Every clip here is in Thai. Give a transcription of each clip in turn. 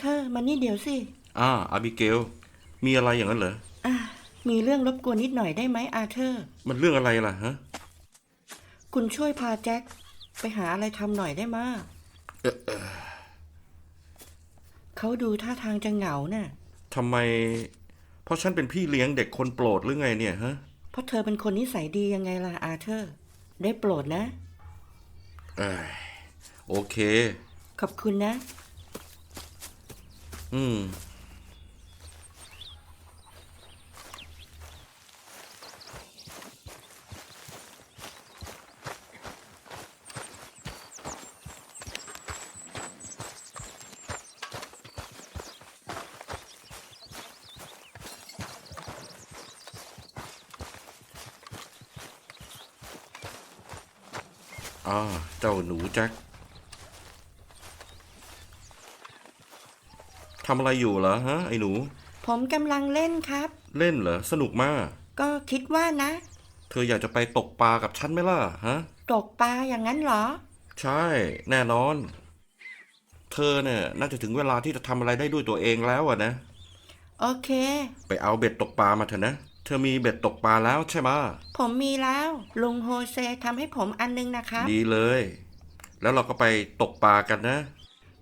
เธอร์มานี่เดี๋ยวสิอ่าอาบิเกล มีอะไรอย่างนั้นเหรอ อะมีเรื่องรบกวนนิดหน่อยได้ไหมอาเธอร์ มันเรื่องอะไรล่ะฮะ คุณช่วยพาแจ็คไปหาอะไรทำหน่อยได้มะเอ่อเอ่อเขาดูท่าทางจะเหงาน่ะ ทำไม เพราะฉันเป็นพี่เลี้ยงเด็กคนโปรดหรือไงเนี่ยฮะ เพราะเธอเป็นคนนิสัยดียังไงล่ะอาเธอร์ ได้โปรดนะ เอ้ยโอเค ขอบคุณนะ อืมอ่าเจ้าหนูแจ็ค ทำอะไรอยู่เหรอฮะไอ้หนู ผมกำลังเล่นครับ เล่นเหรอสนุกมาก ก็คิดว่านะ เธออยากจะไปตกปลากับฉันไหมล่ะฮะ ตกปลาอย่างนั้นเหรอ ใช่แน่นอน เธอเนี่ยน่าจะถึงเวลาที่จะทำอะไรได้ด้วยตัวเองแล้วอะนะ โอเค ไปเอาเบ็ดตกปลามาเถอะนะ เธอมีเบ็ดตกปลาแล้วใช่ไหมะผมมีแล้ว ลุงโฮเซทำให้ผมอันนึงนะครับ ดีเลย แล้วเราก็ไปตกปลากันนะ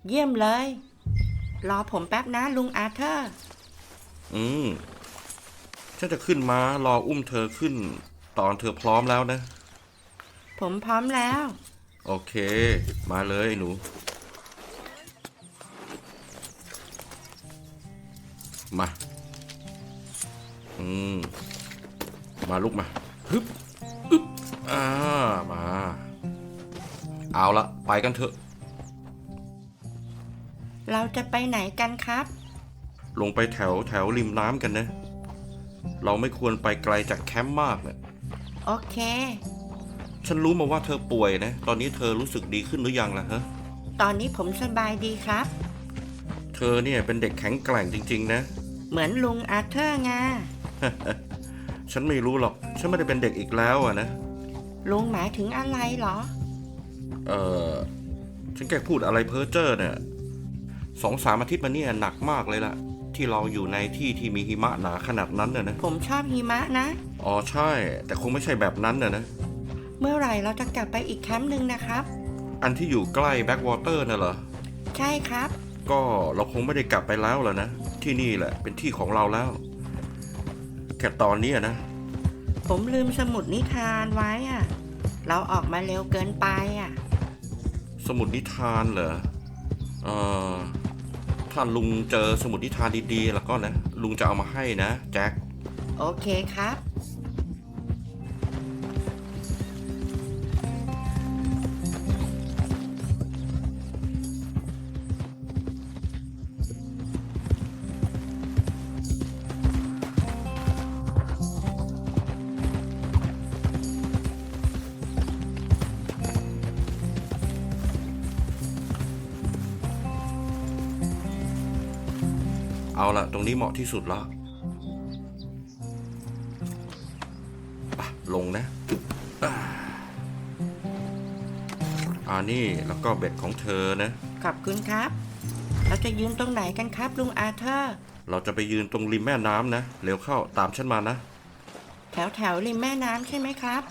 เยี่ยมเลย รอผมแป๊บนะลุงอาเธอร์ อืม ฉันจะขึ้นมา รออุ้มเธอขึ้น ตอนเธอพร้อมแล้วนะ ผมพร้อมแล้ว โอเค มาเลยไอ้หนู มา อืม มาลูกมา ฮึบอึบอ่า มา เอาละ ไปกันเถอะ เราจะไปไหนกันครับ ลงไปแถวแถวริมน้ำกันนะ เราไม่ควรไปไกลจากแคมป์มากนะโอเค ฉันรู้มาว่าเธอป่วยนะ ตอนนี้เธอรู้สึกดีขึ้นหรือยังล่ะฮะ ตอนนี้ผมสบายดีครับ เธอเนี่ยเป็นเด็กแข็งแกร่งจริง ๆ นะ เหมือนลุงอาเธอร์ไง ฉันไม่รู้หรอก ฉันไม่ได้เป็นเด็กอีกแล้วอะนะ ลุงหมายถึงอะไรเหรอ เออฉันแค่พูดอะไรเพ้อเจ้อเนี่ย สองสามอาทิตย์มาเนี่ยหนักมากเลยล่ะ ที่เราอยู่ในที่ที่มีหิมะหนาขนาดนั้นน่ะนะ ผมชอบหิมะนะ อ๋อใช่ แต่คงไม่ใช่แบบนั้นน่ะนะ เมื่อไหร่เราจะกลับไปอีกแคมป์หนึ่งนะครับ อันที่อยู่ใกล้แบ็กวอเตอร์น่ะเหรอ ใช่ครับ ก็เราคงไม่ได้กลับไปแล้วล่ะนะ ที่นี่แหละเป็นที่ของเราแล้ว แค่ตอนนี้อะนะ ผมลืมสมุดนิทานไว้อะเราออกมาเร็วเกินไปอะสมุดนิทานเหรอ เออ ถ้าลุงเจอสมุดนิทานดีๆ แล้วก็นะลุงจะเอามาให้นะแจ็คโอเคครับ เอาละตรงนี้เหมาะที่สุดแล้วอะลงนะอ่าอ่านี่แล้วก็เบ็ดของเธอนะ ขอบคุณครับ เราจะยืนตรงไหนกันครับลุงอาเธอร์ เราจะไปยืนตรงริมแม่น้ำนะ เร็วเข้าตามฉันมานะ แถวแถวริมแม่น้ำใช่ไหมครับ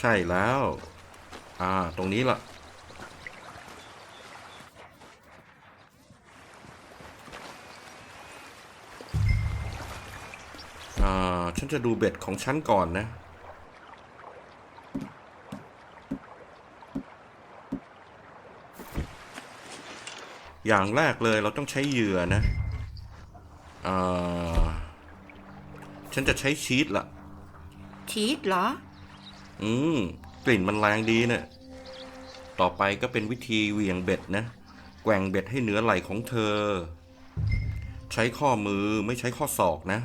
ใช่แล้ว อ่า ตรงนี้ล่ะ อ่า ฉันจะดูเบ็ดของฉันก่อนนะ อย่างแรกเลยเราต้องใช้เหยื่อนะ อ่า ฉันจะใช้ชีสล่ะชีสเหรอ อืม กลิ่นมันแรงดีเนะี่ย ต่อไปก็เป็นวิธีเหวี่ยงเบ็ดนะ แกว่งเบ็ดให้เหนือไหล่ของเธอ ใช้ข้อมือไม่ใช้ข้อศอกนะ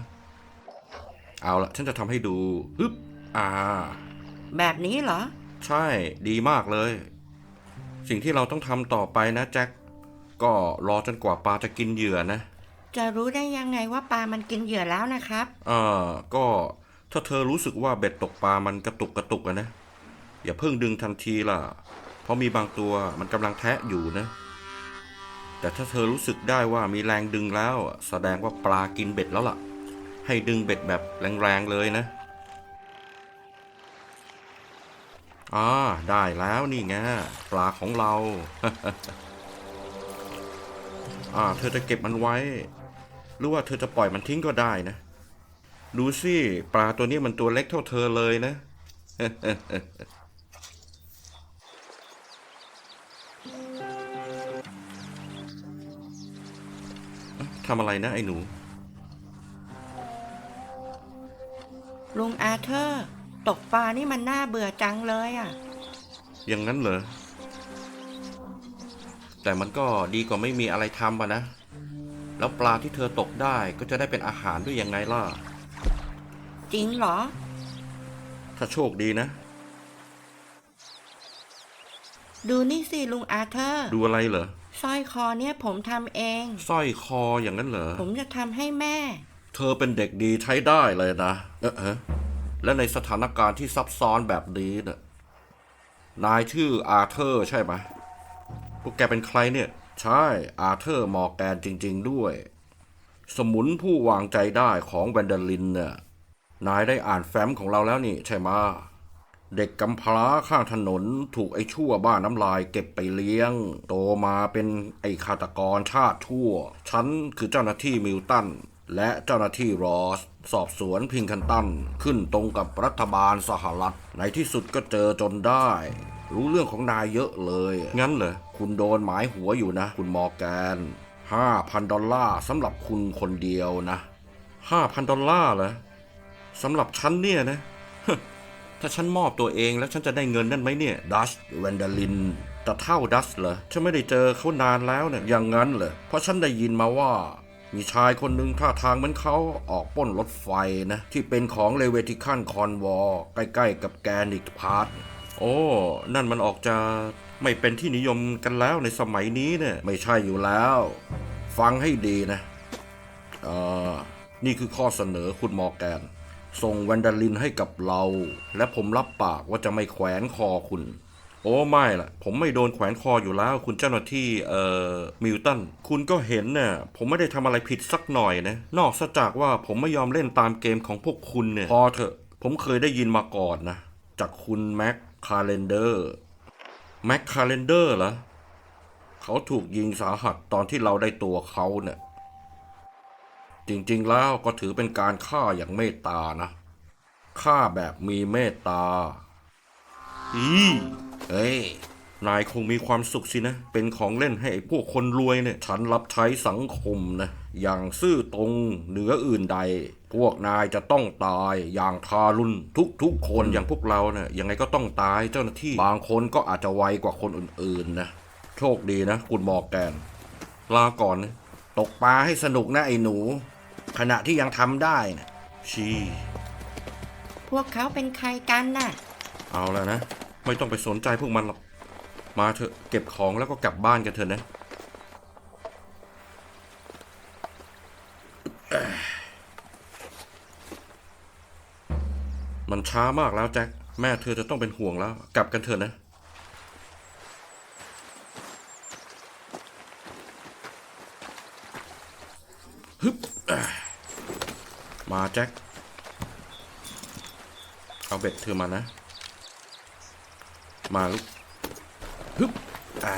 เอาละฉันจะทำให้ดูฮึบอ่า แบบนี้เหรอ ใช่ดีมากเลย สิ่งที่เราต้องทำต่อไปนะแจ็คก็รอจนกว่าปลาจะกินเหยื่อนะ จะรู้ได้ยังไงว่าปลามันกินเหยื่อแล้วนะครับอ่าก็ถ้าเธอรู้สึกว่าเบ็ดตกปลามันกระตุกกระตุกอะนะ อย่าเพิ่งดึงทันทีล่ะ เพราะมีบางตัวมันกำลังแทะอยู่นะ แต่ถ้าเธอรู้สึกได้ว่ามีแรงดึงแล้วอะแสดงว่าปลากินเบ็ดแล้วล่ะ ให้ดึงเบ็ดแบบแรงๆเลยนะอ่าได้แล้วนี่ไงปลาของเรา อ่า เธอจะเก็บมันไว้ หรือว่าเธอจะปล่อยมันทิ้งก็ได้นะ ดูสิปลาตัวนี้มันตัวเล็กเท่าเธอเลยนะ ทำอะไรนะไอ้หนู ลุงอาเธอร์ ตกปลานี่มันน่าเบื่อจังเลยอะ อย่างนั้นเหรอ แต่มันก็ดีกว่าไม่มีอะไรทำอะนะ แล้วปลาที่เธอตกได้ก็จะได้เป็นอาหารด้วยยังไงล่ะ จริงเหรอ ถ้าโชคดีนะ ดูนี่สิลุงอาเธอร์ดูอะไรเหรอสร้อยคอเนี่ยผมทำเอง สร้อยคออย่างนั้นเหรอ ผมจะทำให้แม่ เธอเป็นเด็กดีใช้ได้เลยนะเออเออและในสถานการณ์ที่ซับซ้อนแบบนี้เนะ่ะนายชื่ออาเธอร์ใช่ไหมพวกแกเป็นใครเนี่ย ใช่อาเธอร์มอร์แกนจริง ๆ ด้วย สมุนผู้วางใจได้ของแวนเดอลินเนี่ยนายได้อ่านแฟ้มของเราแล้วนี่ใช่ไหมเด็กกำพร้าข้างถนนถูกไอ้ชั่วบ้าน้ำลายเก็บไปเลี้ยง โตมาเป็นไอ้ฆาตกรชาติชั่ว ฉันคือเจ้าหน้าที่มิลตัน และเจ้าหน้าที่รอส สอบสวนพิงคันตัน ขึ้นตรงกับรัฐบาลสหรัฐ ในที่สุดก็เจอจนได้ รู้เรื่องของนายเยอะเลย งั้นเหรอ คุณโดนหมายหัวอยู่นะ คุณมอร์แกนห้าพันดอลลาร์สำหรับคุณคนเดียวนะห้าพันดอลลาร์เหรอสำหรับฉันเนี่ยนะ ถ้าฉันมอบตัวเองแล้วฉันจะได้เงินนั่นไหมเนี่ย ดัชแวนเดลินแต่เท่าดัชเหรอ ฉันไม่ได้เจอเขานานแล้วเนี่ยอย่างนั้นเหรอ เพราะฉันได้ยินมาว่า มีชายคนหนึ่งท่าทางเหมือนเขาออกป้นรถไฟนะ ที่เป็นของเลเวติคันคอนวอร์ใกล้ๆกับแกนิกพาร์ทโอ้ นั่นมันออกจะไม่เป็นที่นิยมกันแล้วในสมัยนี้เนี่ยไม่ใช่อยู่แล้ว ฟังให้ดีนะเออนี่คือข้อเสนอคุณมอร์แกน ส่งแวนดาลินให้กับเรา และผมรับปากว่าจะไม่แขวนคอคุณ โอ้ไม่ล่ะ ผมไม่โดนแขวนคออยู่แล้ว คุณเจ้าหน้าที่เอ่อมิลตันคุณก็เห็นน่ะผมไม่ได้ทำอะไรผิดสักหน่อยนะนอกจากว่าผมไม่ยอมเล่นตามเกมของพวกคุณเนี่ยพอเถอะผมเคยได้ยินมาก่อนนะ จากคุณแม็กคาเลนเดอร์แม็กคาเลนเดอร์เหรอเขาถูกยิงสาหัสตอนที่เราได้ตัวเขาเนี่ย จริงๆแล้วก็ถือเป็นการฆ่าอย่างเมตตานะฆ่าแบบมีเมตตาอี เอ้ย นายคงมีความสุขสินะ เป็นของเล่นให้ไอ้พวกคนรวยเนี่ย ฉันรับใช้สังคมนะ อย่างซื่อตรงเหนืออื่นใด พวกนายจะต้องตายอย่างทารุณทุกๆคนอย่างพวกเราเนี่ยยังไงก็ต้องตายเจ้าหน้าที่ บางคนก็อาจจะไวกว่าคนอื่นๆนะ โชคดีนะ คุณมอร์แกน ลาก่อนนะ ตกปลาให้สนุกนะไอ้หนู ขณะที่ยังทำได้นะชีพวกเขาเป็นใครกันน่ะ เอาแล้วนะ ไม่ต้องไปสนใจพวกมันหรอก มาเถอะเก็บของแล้วก็กลับบ้านกันเถอะนะ มันช้ามากแล้วแจ็ค แม่เธอจะต้องเป็นห่วงแล้ว กลับกันเถอะนะฮึบอะมาแจ็ค เอาเบ็ดเธอมานะ มาลูกฮึบอ่า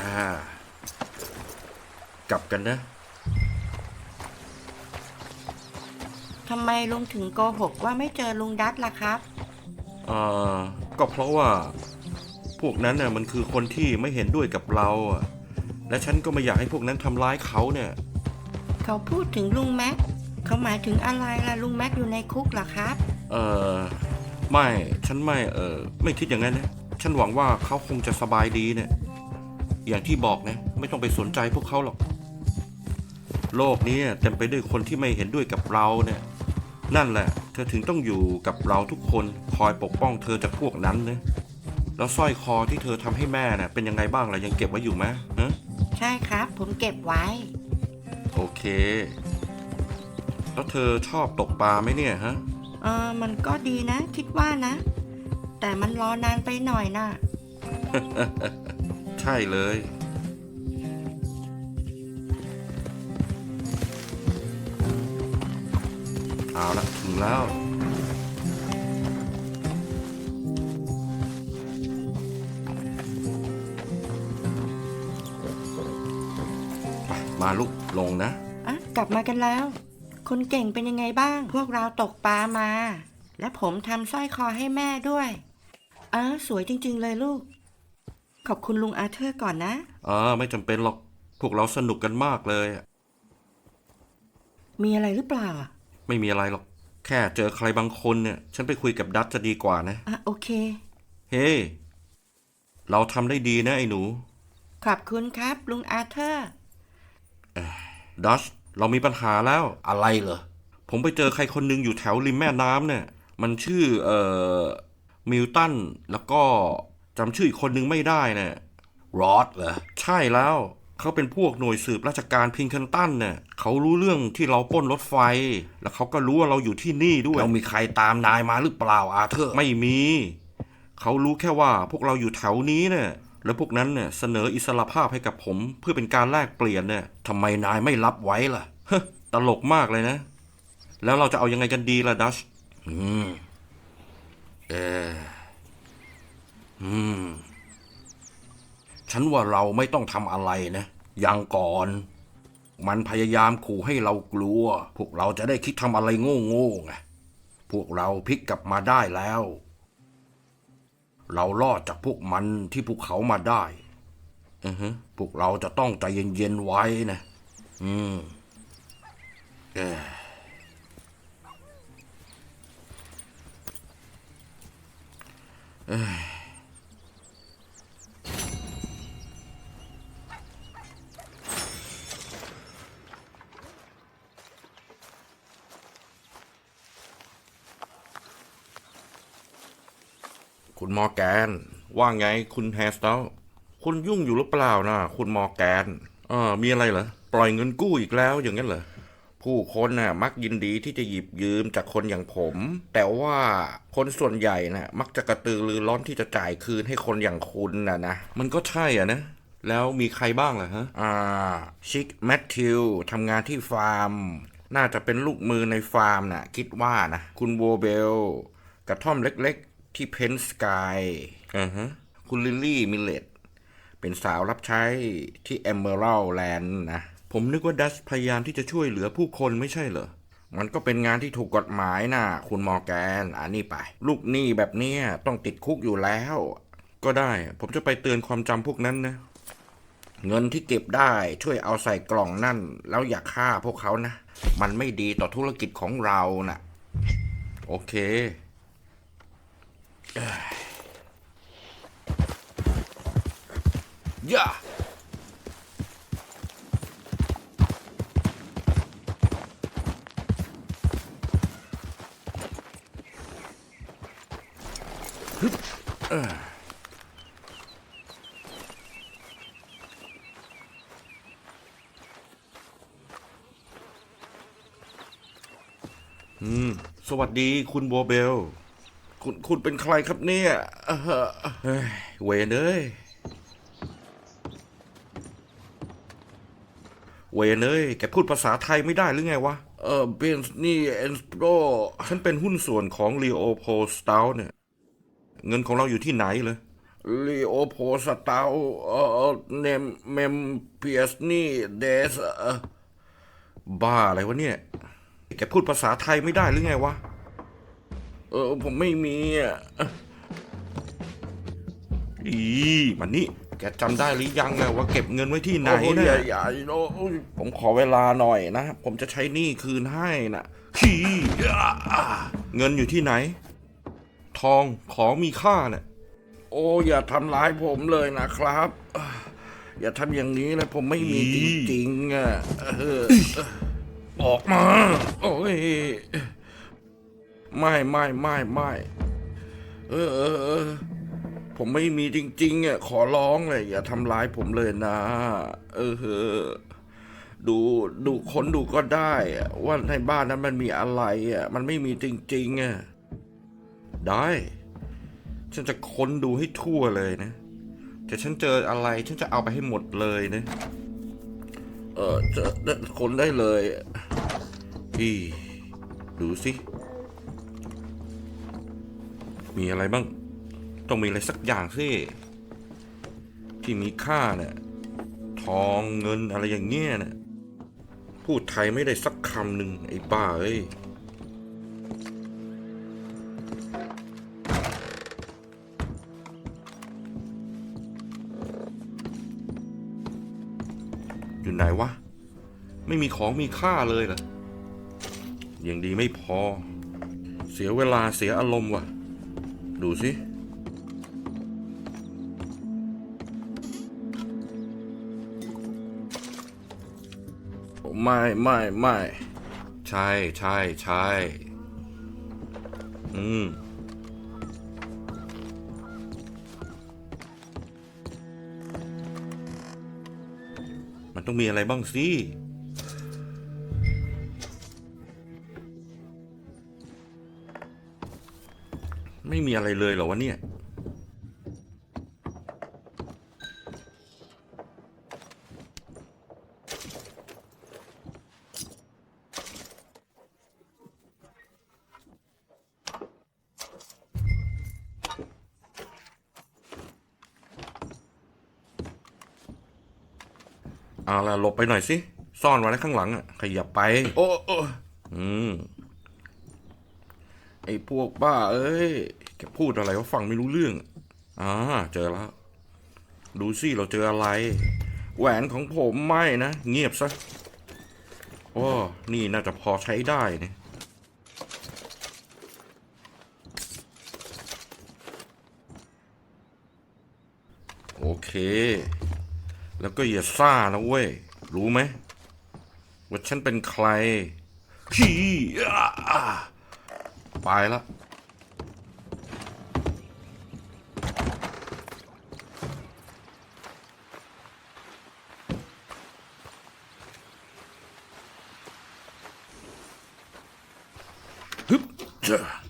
กลับกันนะ ทำไมลุงถึงโกหกว่าไม่เจอลุงดัตล่ะครับ อ่า ก็เพราะว่า พวกนั้นน่ะมันคือคนที่ไม่เห็นด้วยกับเราอะและฉันก็ไม่อยากให้พวกนั้นทำร้ายเขาเนี่ย เขาพูดถึงลุงแม็ก เขาหมายถึงอะไรล่ะลุงแม็กอยู่ในคุกเหรอครับ เออไม่ ฉันไม่ เออไม่คิดอย่างนั้นนะ ฉันหวังว่าเขาคงจะสบายดีเนี่ย อย่างที่บอกนะ ไม่ต้องไปสนใจพวกเขาหรอก โลกนี้เต็มไปด้วยคนที่ไม่เห็นด้วยกับเราเนี่ย นั่นแหละ เธอถึงต้องอยู่กับเราทุกคนคอยปกป้องเธอจากพวกนั้นนะแล้วสร้อยคอที่เธอทำให้แม่น่ะเป็นยังไงบ้างล่ะยังเก็บไว้อยู่ไหมฮะใช่ครับ ผมเก็บไว้ โอเค แล้วเธอชอบตกปลาไหมเนี่ยฮะ เออมันก็ดีนะ คิดว่านะ แต่มันรอนานไปหน่อยนะ่ะ ใช่เลย เอาละถึงแล้ว มาลูกลงนะ อะ กลับมากันแล้ว คนเก่งเป็นยังไงบ้าง พวกเราตกปลามา และผมทำสร้อยคอให้แม่ด้วย อะสวยจริง ๆ เลยลูก ขอบคุณลุงอาเธอร์ก่อนนะเออไม่จำเป็นหรอก พวกเราสนุกกันมากเลยอะมีอะไรหรือเปล่าอะไม่มีอะไรหรอก แค่เจอใครบางคนเนี่ย ฉันไปคุยกับดัตจะดีกว่านะ อะโอเค เฮ้ เราทำได้ดีนะไอ้หนู ขอบคุณครับลุงอาเธอร์ ดัช เรามีปัญหาแล้ว อะไรเหรอ ผมไปเจอใครคนหนึ่งอยู่แถวริมแม่น้ำเนี่ย มันชื่อ เอ่อ มิลตัน แล้วก็จำชื่ออีกคนนึงไม่ได้เนี่ยรอดเหรอ ใช่แล้วเขาเป็นพวกหน่วยสืบราชการพิงคันตันเนี่ยเขารู้เรื่องที่เราปล้นรถไฟ แล้วเขาก็รู้ว่าเราอยู่ที่นี่ด้วยเรามีใครตามนายมาหรือเปล่าอาเธอร์ไม่มีเขารู้แค่ว่าพวกเราอยู่แถวนี้เนี่ยแล้วพวกนั้นเนี่ยเสนออิสรภาพให้กับผม เพื่อเป็นการแลกเปลี่ยนเนี่ยทำไมนายไม่รับไว้ล่ะเฮ้อตลกมากเลยนะ แล้วเราจะเอายังไงกันดีล่ะดัชอืม เอออืม ฉันว่าเราไม่ต้องทำอะไรนะอยังก่อน มันพยายามขู่ให้เรากลัว พวกเราจะได้คิดทำอะไรโง่ๆไงพวกเราพลิกกลับมาได้แล้ว เรารอดจากพวกมันที่พวกเขามาได้อือฮึพวกเราจะต้องใจเย็นๆไว้นะ อืม เออ คุณมอร์แกน ว่าไงคุณแฮร์สเตลคุณยุ่งอยู่หรือเปล่านะคุณมอร์แกนอ่ามีอะไรเหรอ ปล่อยเงินกู้อีกแล้วอย่างนั้นเหรอ ผู้คนน่ะมักยินดีที่จะหยิบยืมจากคนอย่างผม แต่ว่าคนส่วนใหญ่น่ะมักจะกระตือรือร้นที่จะจ่ายคืนให้คนอย่างคุณน่ะนะ มันก็ใช่อะนะ แล้วมีใครบ้างล่ะฮะ อ่า ชิคแมทธิวทำงานที่ฟาร์ม น่าจะเป็นลูกมือในฟาร์มน่ะ คิดว่านะ คุณโวเบล กระท่อมเล็กๆ ที่เพนสกายอ่าฮะ คุณลิลลี่มิเลตเป็นสาวรับใช้ที่เอมเมอรัลแลนด์นะ ผมนึกว่าดัชพยายามที่จะช่วยเหลือผู้คนไม่ใช่เหรอ มันก็เป็นงานที่ถูกกฎหมายนะคุณมอแกนอันนี้ไป ลูกหนี้แบบเนี้ยต้องติดคุกอยู่แล้ว ก็ได้ ผมจะไปเตือนความจำพวกนั้นนะ เงินที่เก็บได้ช่วยเอาใส่กล่องนั่น แล้วอย่าฆ่าพวกเขานะ มันไม่ดีต่อธุรกิจของเรานะ่ะ โอเคย่าฮึ อ่ออืม สวัสดีคุณบัวเบล คุณคุณเป็นใครครับเนี่ยเอ่อเฮ้ยเวนเอ้ยเวนเอ้ยแกพูดภาษาไทยไม่ได้หรือไงวะ เออเบนส์นี่เอ็นสโปรฉันเป็นหุ้นส่วนของ l ีโอโพสตาเนี่ย เงินของเราอยู่ที่ไหนเลยลีโอโพสตาเออเนมเมมเพียสนี่เดสเออบ้าอะไรวะเนี่ย แกพูดภาษาไทยไม่ได้หรือไงวะ เออ ผมไม่มีอะอีมันนี่ แกจำได้หรือยังอะว่าเก็บเงินไว้ที่ไหนโอ้ยนะอย่าอย่าโอ้ยผมขอเวลาหน่อยนะ ผมจะใช้หนี้คืนให้นะขี้เงินอยู่ที่ไหนท องของมีค่าเนี่ยโอ้อย่าทำร้ายผมเลยนะครับอ่าอย่าทำอย่างนี้เลยผมไม่มีจริงๆอะเออออกมา โอ้ยไม่ไม่ไม่ไม่เออเออเออผมไม่มีจริงๆอะขอร้องเลยอย่าทำร้ายผมเลยนะ เออเออดูดูคนดูก็ได้อะว่าในบ้านนั้นมันมีอะไรอะมันไม่มีจริงๆอะ ได้ ฉันจะค้นดูให้ทั่วเลยนะ แต่ฉันเจออะไร ฉันจะเอาไปให้หมดเลยนะ เออจะค้นได้เลยอีดูสิ มีอะไรบ้าง ต้องมีอะไรสักอย่างสิ ที่มีค่าเนี่ย ทองเงินอะไรอย่างเงี้ยเนี่ยพูดไทยไม่ได้สักคำหนึ่งไอ้บ้าเอ้ย อยู่ไหนวะ ไม่มีของมีค่าเลยเหรอยังดีไม่พอ เสียเวลาเสียอารมณ์ว่ะ ดูสิไม่ไม่ไม่ใช่ใช่ใช่อืม มันต้องมีอะไรบ้างสิ ไม่มีอะไรเลยเหรอวะเนี่ย เอาล่ะหลบไปหน่อยสิ ซ่อนไว้ข้างหลังอะ ขยับไป โอ้โอ้อืม ไอ้พวกบ้า เอ้ย แกพูดอะไรว่าฟังไม่รู้เรื่องอ่าเจอแล้ว ดูสิเราเจออะไร แหวนของผมไม่นะ เงียบซะโอ้นี่น่าจะพอใช้ได้เนี่ยโอเค แล้วก็อย่าซ่านะเว้ย รู้ไหมว่าฉันเป็นใครขี้อ่ไปละฮึบเจ้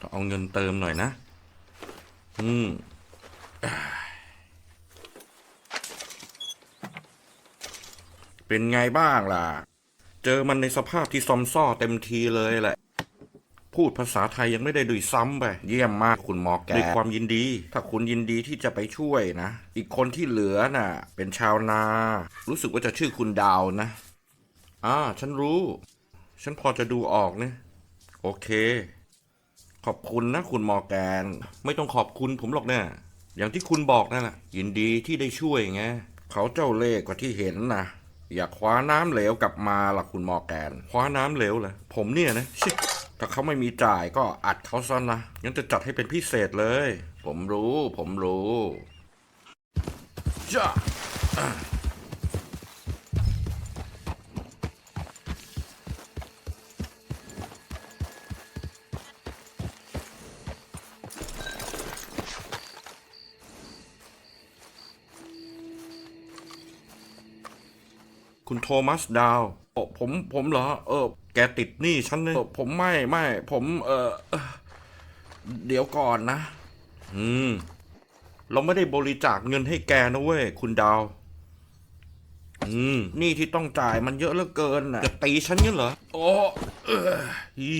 ต้องเอาเงินเติมหน่อยนะ อืมเป็นไงบ้างล่ะ เจอมันในสภาพที่ซอมซ่อเต็มทีเลยแหละ พูดภาษาไทยยังไม่ได้ดุยซ้ำไป เยี่ยมมากคุณหมอแกด้วยความยินดี ถ้าคุณยินดีที่จะไปช่วยนะ อีกคนที่เหลือน่ะ เป็นชาวนา รู้สึกว่าจะชื่อคุณดาวนะ อ่า ฉันรู้ ฉันพอจะดูออกเนี่ยโอเค ขอบคุณนะคุณมอแกน ไม่ต้องขอบคุณผมหรอกนะอย่างที่คุณบอกนั่นแหละยินดีที่ได้ช่วยไงเขาเจ้าเล่ห์กว่าที่เห็นนะอยากคว้าน้ำเหลวกลับมาล่ะคุณมอแกน คว้าน้ำเหลวเหรอผมเนี่ยนะชิถ้าเขาไม่มีจ่ายก็อัดเขาซะนะงั้นจะจัดให้เป็นพิเศษเลย ผมรู้ ผมรู้จ้า มัสดาวผมผมเหรอ เออ แกติดหนี้ฉันเนี่ยผมไม่ไม่ผมเออเดี๋ยวก่อนนะ อืม เราไม่ได้บริจาคเงินให้แกนะเว้ยคุณดาว อืม นี่ที่ต้องจ่ายมันเยอะเหลือเกินน่ะจะตีฉันงั้นเหรอ โอ้เอออี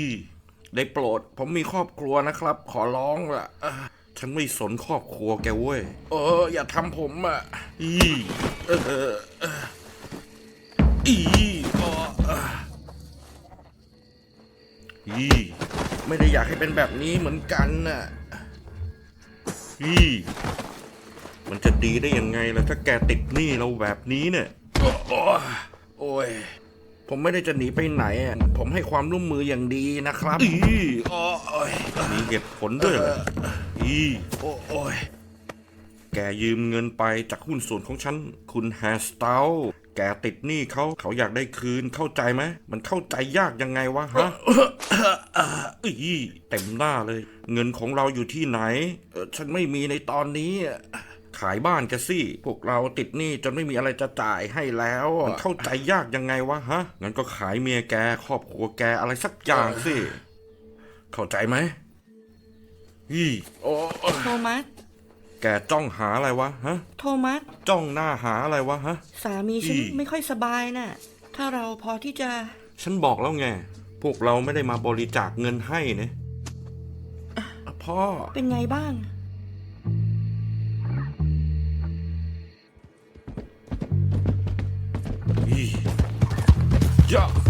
ได้โปรด ผมมีครอบครัวนะครับ ขอร้องล่ะเอ่อฉันไม่สนครอบครัวแกเว้ย เออ อย่าทำผมอะอีเออ ออเอออีอ๋ออะอีไม่ได้อยากให้เป็นแบบนี้เหมือนกันน่ะอีมันจะดีได้ยังไงล่ะถ้าแกติดหนี้เราแบบนี้เนี่ยโอ้โอ้โอ้ยผมไม่ได้จะหนีไปไหนอะผมให้ความร่วมมืออย่างดีนะครับ อีอ๋อโอ้ยมีเหตุผลด้วยเหรออีโอ้โอ้ยแกยืมเงินไปจากหุ้นส่วนของฉัน คุณแฮร์สเตล แกติดหนี้เขาเขาอยากได้คืนเข้าใจไหมมันเข้าใจยากยังไงวะฮะอีเต็มหน้าเลย เงินของเราอยู่ที่ไหนเอ่อฉันไม่มีในตอนนี้อะขายบ้านกันสิพวกเราติดหนี้จนไม่มีอะไรจะจ่ายให้แล้วอะมันเข้าใจยากยังไงวะฮะ งั้นก็ขายเมียแกครอบครัวแกอะไรสักอย่างสิ เข้าใจไหมอีโอ้โทมัส แกจ้องหาอะไรวะฮะ โทมัส จ้องหน้าหาอะไรวะฮะ สามีฉันอีไม่ค่อยสบายน่ะ ถ้าเราพอที่จะ ฉันบอกแล้วไง พวกเราไม่ได้มาบริจาคเงินให้นะอะพ่อ เป็นไงบ้าง อีจ้าจ้า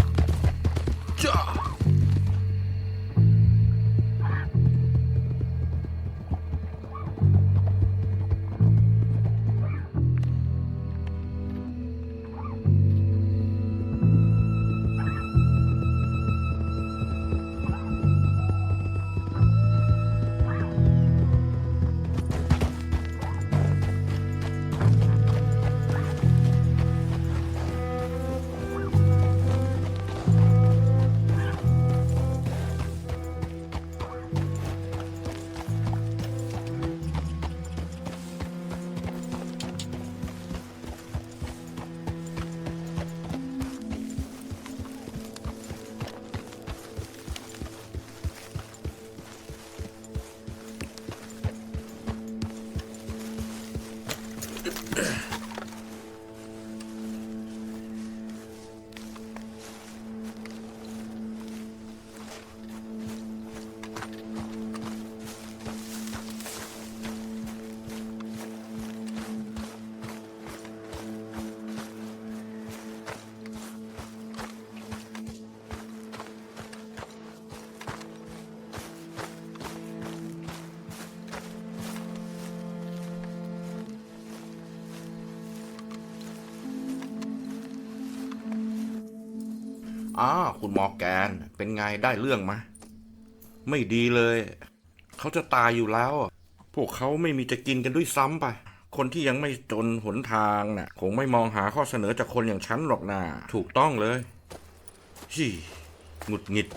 อ้าคุณมอแกน เป็นไงได้เรื่องมะ ไม่ดีเลย เขาจะตายอยู่แล้ว พวกเขาไม่มีจะกินกันด้วยซ้ำไป คนที่ยังไม่จนหนทางน่ะ คงไม่มองหาข้อเสนอจากคนอย่างฉันหรอกนะถูกต้องเลยฮีหงุดหงิด